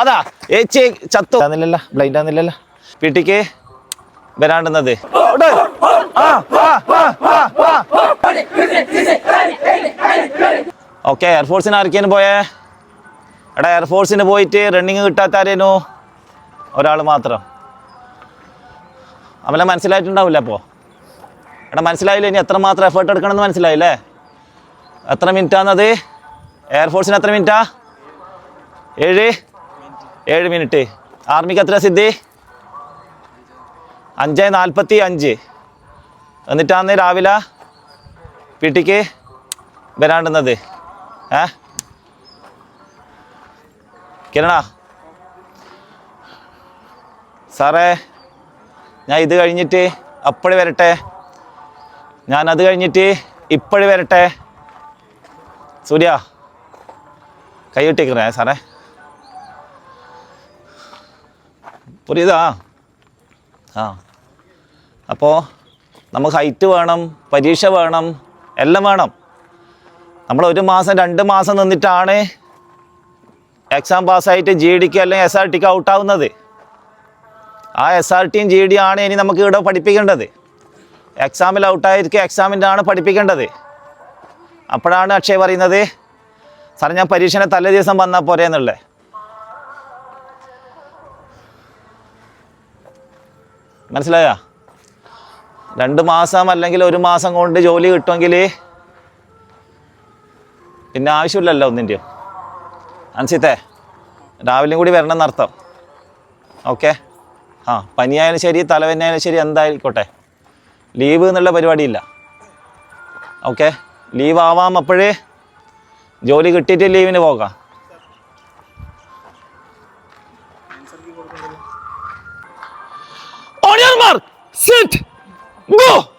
അതാ ഏച്ചി ചത്തു. ആന്നില്ലല്ലോ ബ്ലൈൻഡ് ആന്നില്ലല്ലോ. വീട്ടിക്ക് വരാണ്ടുന്നത്. ഓക്കെ എയർഫോഴ്സിന് ആർക്കേനും പോയേ? എടാ എയർഫോഴ്സിന് പോയിട്ട് റണ്ണിങ് കിട്ടാത്ത ആരേനു ഒരാൾ മാത്രം. അവനെ മനസ്സിലായിട്ടുണ്ടാവില്ല അപ്പോൾ എടാ മനസ്സിലായില്ല? ഇനി എത്രമാത്രം എഫേർട്ട് എടുക്കണമെന്ന് മനസ്സിലായില്ലേ? എത്ര മിനിറ്റാന്നത് എയർഫോഴ്സിന് എത്ര മിനിറ്റാ ഏഴ് ഏഴ് മിനിറ്റ് ആർമിക്ക് എത്ര സിദ്ധി? അഞ്ച് നാൽപ്പത്തി അഞ്ച് എന്നിട്ടാന്ന് രാവിലെ വീട്ടിക്ക് വരാണ്ടുന്നത്. ഏ? കിരണ. സാറേ ഞാൻ ഇത് കഴിഞ്ഞിട്ട് അപ്പോഴ് വരട്ടെ. ഞാൻ അത് കഴിഞ്ഞിട്ട് ഇപ്പോഴ് വരട്ടെ. സൂര്യ കൈ വിട്ടേക്കണേ സാറേ. പുരിയതാ ആ. അപ്പോൾ നമുക്ക് ഹൈറ്റ് വേണം പരീക്ഷ വേണം എല്ലാം വേണം. നമ്മൾ ഒരു മാസം രണ്ട് മാസം നിന്നിട്ടാണ് എക്സാം പാസ്സായിട്ട് ജി ഡിക്ക് അല്ലെങ്കിൽ എസ് ആർ ടിക്ക് ഔട്ടാവുന്നത് ആ എസ് ആർ ടിയും ജി ഡി ആണ് ഇനി നമുക്ക് ഇവിടെ പഠിപ്പിക്കേണ്ടത്. എക്സാമിൽ ഔട്ടായിരിക്കും എക്സാമിന്റെ ആണ് പഠിപ്പിക്കേണ്ടത്. അപ്പോഴാണ് അക്ഷയ് പറയുന്നത് സാറേ ഞാൻ പരീക്ഷനെ തലേ ദിവസം വന്നാൽ പോരെ മനസ്സിലായോ? രണ്ട് മാസം അല്ലെങ്കിൽ ഒരു മാസം കൊണ്ട് ജോലി കിട്ടുമെങ്കിൽ പിന്നെ ആവശ്യമില്ലല്ലോ ഒന്നിന്റെയും? അൻസിത്തെ രാവിലെയും കൂടി വരണം എന്നർത്ഥം ഓക്കെ? ആ പനിയായാലും ശരി തലവേദനയായാലും ശരി എന്തായിക്കോട്ടെ. ലീവ് എന്നുള്ള പരിപാടിയില്ല. ഓക്കെ? ലീവ് ആവാം അപ്പോഴേ ജോലി കിട്ടിയിട്ട് ലീവിന് പോകാം. On your mark, sit, go.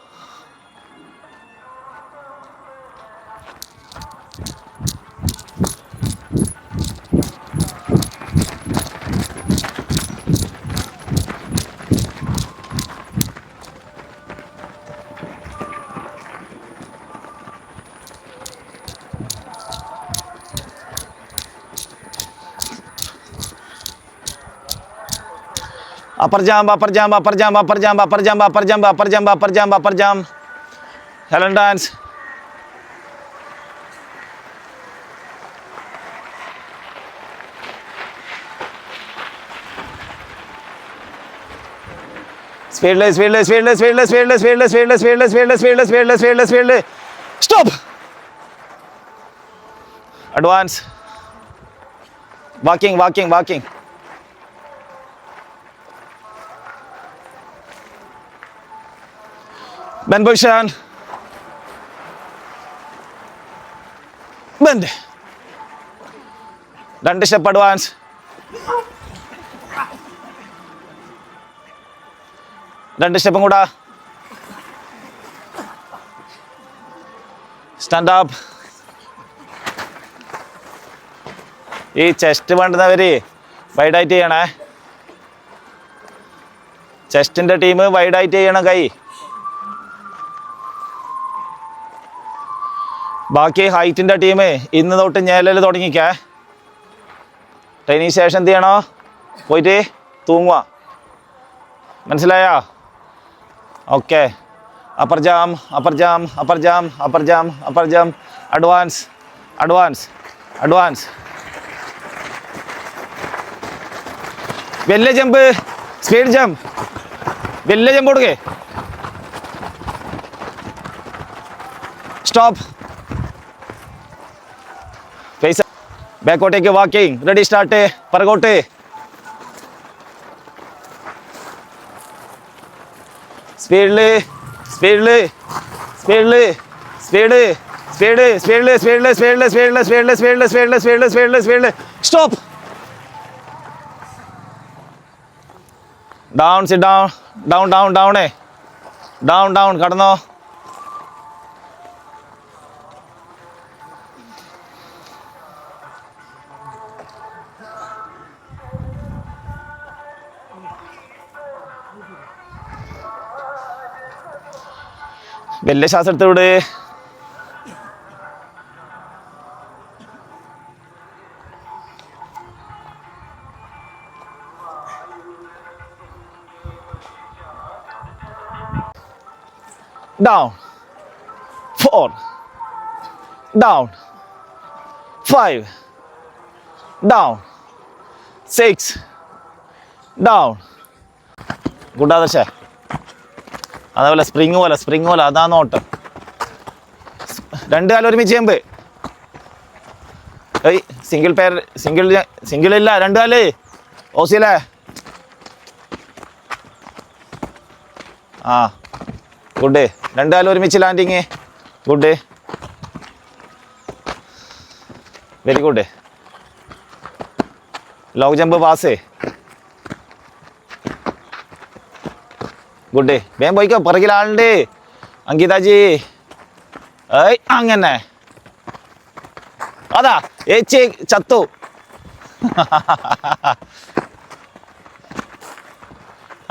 Upper jam upper jam upper jam upper jam upper jam upper jam upper jam upper jam upper jam Helen dance speedless speedless speedless speedless speedless speedless speedless speedless speedless speedless speedless speedless speedless stop advance walking walking walking Bend position. Bend. രണ്ട് step advance രണ്ട് സ്റ്റെപ്പും കൂടാ stand up ഈ chest വേണ്ടുന്നവര് വൈഡായിട്ട് ചെയ്യണേ. ചെസ്റ്റിന്റെ team വൈഡായിട്ട് ചെയ്യണം കൈ. ബാക്കി ഹൈറ്റിന്റെ ടീം ഇന്ന് തൊട്ട് ഞേലൽ തുടങ്ങിക്കേ. ട്രെയിനിങ് ശേഷം എന്ത് ചെയ്യണോ? പോയിട്ട് തൂങ്ങുക മനസ്സിലായോ? Okay. Upper jam upper jam upper jam upper jam upper jam advance advance advance വലിയ ജമ്പ് സ്പീഡ് ജമ്പ് വലിയ ജമ്പ് കൊടുക്കേ. സ്റ്റോപ്പ് ബാക്കോട്ടേക്ക് വാക്കിംഗ് റെഡി സ്റ്റാർട്ട് പറകോട്ട് സ്പീഡിൽ സ്പീഡിൽ സ്പീഡിൽ സ്പീഡ് സ്പീഡ് സ്പീഡിൽ സ്പീഡിൽ സ്പീഡിൽ സ്പീഡിൽ സ്പീഡിൽ സ്പീഡിൽ സ്പീഡിൽ സ്പീഡിൽ സ്പീഡിൽ സ്പീഡിൽ stop down sit down down down ഡൗണേ down down കടന്നോ വലിയ ശാസ്ത്രത്തിലൂടെ down, four, down, five, down, six, down. Good, Adarsh. അതേപോലെ സ്പ്രിങ് പോലെ സ്പ്രിങ് പോലെ അതാ നോട്ട്. രണ്ട് കാലം ഒരുമിച്ച് ചെയ്യുമ്പ്. ഏയ് സിംഗിൾ പേർ സിംഗിൾ സിംഗിൾ ഇല്ല രണ്ട് കാലേ. ഓസിലേ ആ ഗുഡ് രണ്ട് കാലം ഒരുമിച്ച് landing good very good long jump pass good. വേഗം പോയിക്കോ പുറകിൽ അങ്കിതാജി. ഏയ് അങ്ങനെ. അതാ ഏച്ചി ചത്തു.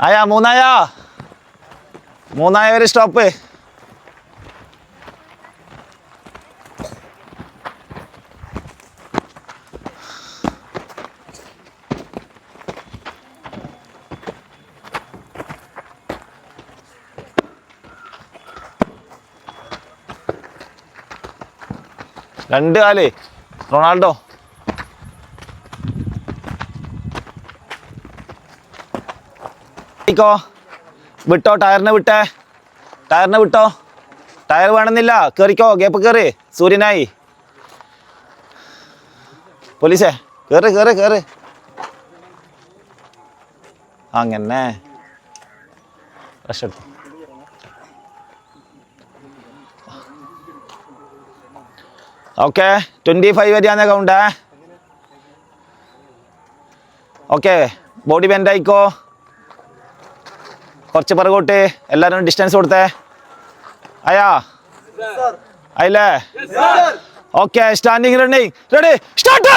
ആയാ മൂന്നായാ. മൂന്നായ ഒരു സ്റ്റോപ്പ്. രണ്ട് കാലേ. റൊണാൾഡോ ോ. വിട്ടോ ടയറിനെ വിട്ടേ. ടയറിനെ വിട്ടോ. ടയർ വേണമെന്നില്ല. കയറിക്കോ ഗ്യാപ്പ് കയറി സൂര്യനായി. പോലീസേ കയറി കയറി കയറി അങ്ങനെ. റഷ് ഓക്കെ ട്വന്റി ഫൈവ് വരെയാണ് കൗണ്ട് ഓക്കെ ബോഡി ബെൻഡ് ആയിക്കോ? കുറച്ച് പിറകോട്ട് എല്ലാവരും ഡിസ്റ്റൻസ് കൊടുത്തേ. അയാ? ആയില്ലേ okay standing running ready start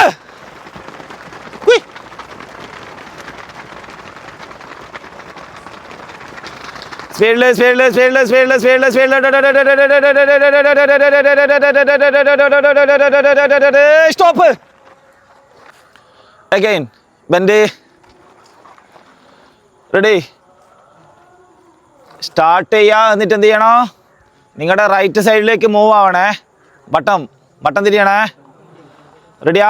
സ്പീഡിൽ സ്പീഡിൽ സ്പീഡിൽ സ്പീഡിൽ സ്പീഡിൽ സ്പീഡിൽ stop again bend ready start ചെയ്യുക എന്നിട്ട് എന്ത് ചെയ്യണോ? നിങ്ങളുടെ റൈറ്റ് സൈഡിലേക്ക് മൂവ് ആവണേ. ബട്ടം ബട്ടം തിരിയണേ റെഡിയാ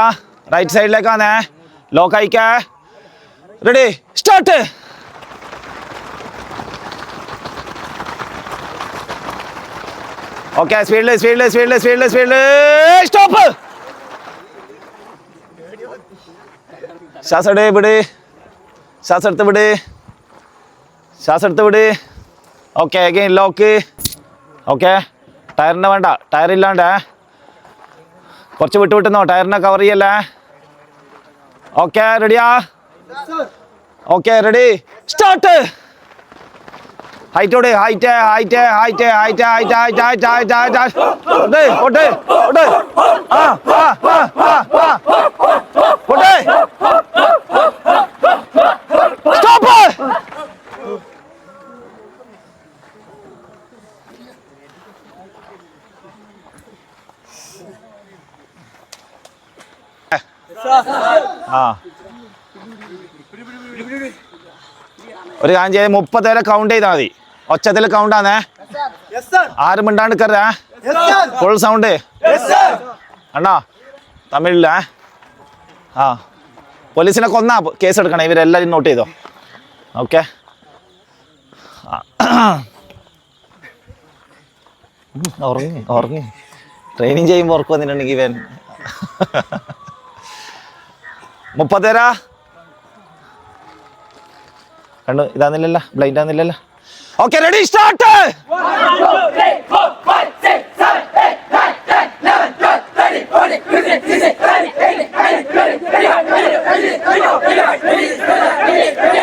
റൈറ്റ് സൈഡിലേക്കാണേ ലോക്ക് അയക്കേ റെഡി സ്റ്റാർട്ട് ഓക്കെ സ്പീഡിൽ സ്പീഡിൽ സ്പീഡിൽ സ്പീഡിൽ സ്പീഡിൽ സ്റ്റോപ്പ് ശ്വാസം എടുത്ത് വിട്. ശ്വാസം എടുത്ത് വിട്. ശ്വാസം എടുത്ത് വിട്. ഓക്കെ അഗൈൻ ലോക്ക് ഓക്കെ ടയറിന്റെ വേണ്ട. ടയർ ഇല്ലാണ്ട്. കുറച്ച് വിട്ട് വിട്ടുന്നോ? ടയറിനെ കവർ ചെയ്യല്ലേ? ഓക്കെ റെഡിയാ okay ready start ഹൈറ്റോട് height height height height height height height height height height height height ആ ഓട്ട് സ്റ്റോപ്പ് ആ ഒരു കാര്യം ചെയ്ത് മുപ്പത്തേരെ കൗണ്ട് ചെയ്താൽ മതി. ഒച്ചത്തിൽ കൗണ്ട് ആണേ ആരും മിണ്ടാണ്ട് കറാ ഫുൾ സൗണ്ട് അണ്ണാ തമിഴിലേ ആ. പോലീസിനെ കൊന്നാ കേസ് എടുക്കണം ഇവരെല്ലാവരും നോട്ട് ചെയ്തോ ഓക്കെ ഉറങ്ങി ഉറങ്ങി. ട്രെയിനിങ് ചെയ്യുമ്പോൾ ഉറക്കം വന്നിട്ടുണ്ടെങ്കിൽ ഇവൻ. മുപ്പത്തേരാ കണ്ടു? ഇതാന്നില്ലല്ലോ. ബ്ലൈൻഡ് ആന്നില്ലല്ലോ. Okay, ready, start! Eh? One, two, three, four, five, six, seven, eight, nine, ten, eleven, twelve, thirteen, fourteen, fifteen, sixteen, seventeen, eighteen, nineteen, twenty, twenty-one, twenty-two, twenty-three, twenty-four, twenty-five, twenty-six, twenty-seven, twenty-eight, twenty-nine, thirty.